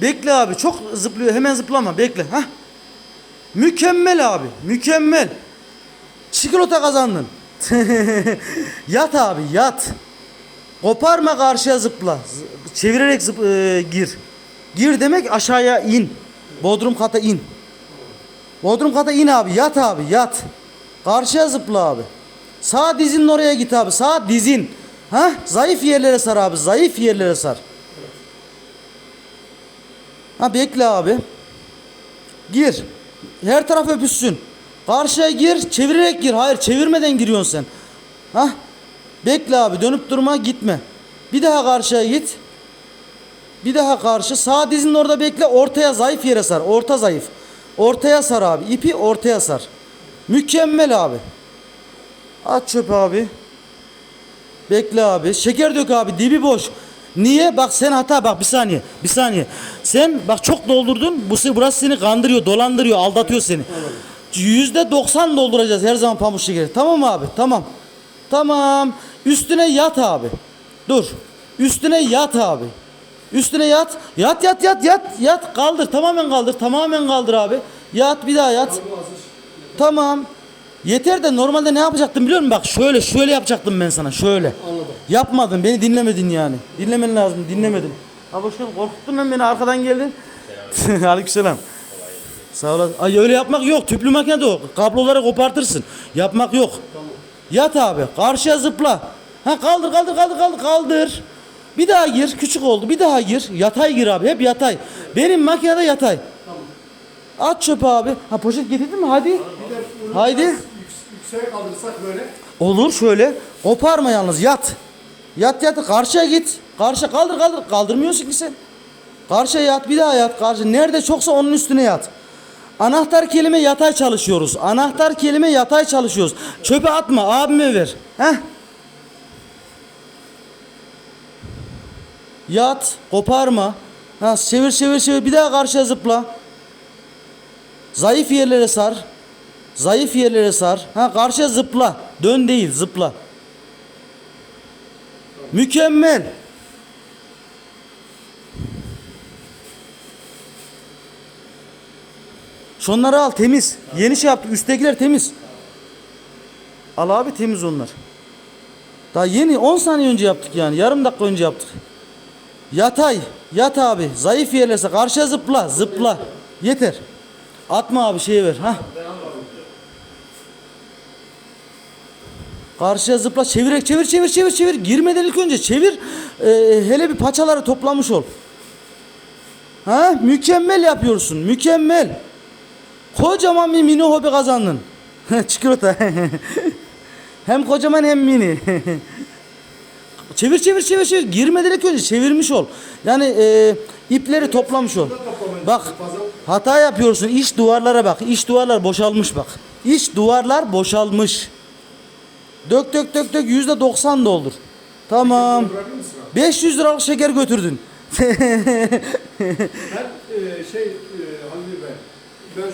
Bekle abi çok zıplıyor hemen zıplama bekle. Hah. Mükemmel abi mükemmel. Çikolata kazandın. yat abi yat. Koparma karşıya zıpla. Çevirerek zıp, e, gir. Gir demek aşağıya in. Bodrum kata in. Bodrum kata in abi yat abi yat. Karşıya zıpla abi. Sağ dizinin oraya git abi. Sağ dizin. Ha? Zayıf yerlere sar abi. Zayıf yerlere sar. Ha bekle abi. Gir. Her taraf öpüşsün. Karşıya gir, çevirerek gir. Hayır, çevirmeden giriyorsun sen. Ha? Bekle abi, dönüp durma, gitme. Bir daha karşıya git. Bir daha karşı. Sağ dizinin orada bekle. Ortaya zayıf yere sar. Orta zayıf. Ortaya sar abi. İpi ortaya sar. Mükemmel abi. At çöp abi. Bekle abi. Şeker dök abi. Dibi boş. Niye? Bak sen hata bak bir saniye. Bir saniye. Sen bak çok doldurdun. Bu burası seni kandırıyor, dolandırıyor, aldatıyor seni. Yüzde doksan dolduracağız her zaman pamuk şekeri. Tamam abi? Tamam. Tamam. Üstüne yat abi. Dur. Üstüne yat abi. Üstüne yat. Yat yat yat yat yat. Kaldır. Tamamen kaldır. Tamamen kaldır abi. Yat bir daha yat. Tamam. Yeter de normalde ne yapacaktım biliyor musun? Bak şöyle şöyle yapacaktım ben sana şöyle. Yapmadın beni dinlemedin yani. Dinlemen lazım dinlemedin. Ha boş ver, korkuttun lan beni arkadan geldin. Aleykümselam. Sağ olasın. Ay öyle yapmak yok. Tüplü makine de o. Kabloları kopartırsın. Yapmak yok. Yat abi. Karşıya zıpla. Ha kaldır kaldır kaldır kaldır kaldır. Bir daha gir. Küçük oldu. Bir daha gir. Yatay gir abi. Hep yatay. Benim makinede yatay. At çöpe abi. Ha poşet getirdin mi? Hadi. Haydi. Yükseğe kaldırırsak böyle. Olur şöyle. Koparma yalnız yat. Yat yat karşıya git. Karşı kaldır kaldır. Kaldırmıyorsun ki sen. Karşıya yat bir daha yat. Karşı nerede çoksa onun üstüne yat. Anahtar kelime yatay çalışıyoruz. Anahtar kelime yatay çalışıyoruz. Çöpe atma abime ver. Heh. Yat, koparma. Ha, çevir çevir çevir bir daha karşıya zıpla. Zayıf yerlere sar. Zayıf yerlere sar. Ha karşıya zıpla. Dön değil zıpla. Mükemmel. Şunları al temiz. Yeni şey yaptık. Üsttekiler temiz. Al abi temiz onlar. Daha yeni 10 saniye önce yaptık yani. Yarım dakika önce yaptık. Yatay. Yat abi. Zayıf yerlerse karşıya zıpla. Zıpla. Yeter. Atma abi şeye ver. Ha. Karşıya zıpla çevirerek çevir çevir çevir çevir. Girmeden ilk önce çevir. Ee, hele bir paçaları toplamış ol. Ha mükemmel yapıyorsun. Mükemmel. Kocaman bir mini hobi kazandın. Çikolata. hem kocaman hem mini. çevir çevir çevir çevir. Girmeden ilk önce çevirmiş ol. Yani e, ipleri toplamış ol. Bak hata yapıyorsun. İç duvarlara bak. İç duvarlar boşalmış bak. İç duvarlar boşalmış. Dök dök dök dök yüzde doksan doldur. Tamam. Bırakır mısın abi? 500 liralık şeker götürdün. Ben e, şey e, Halil Bey. Ben şuraya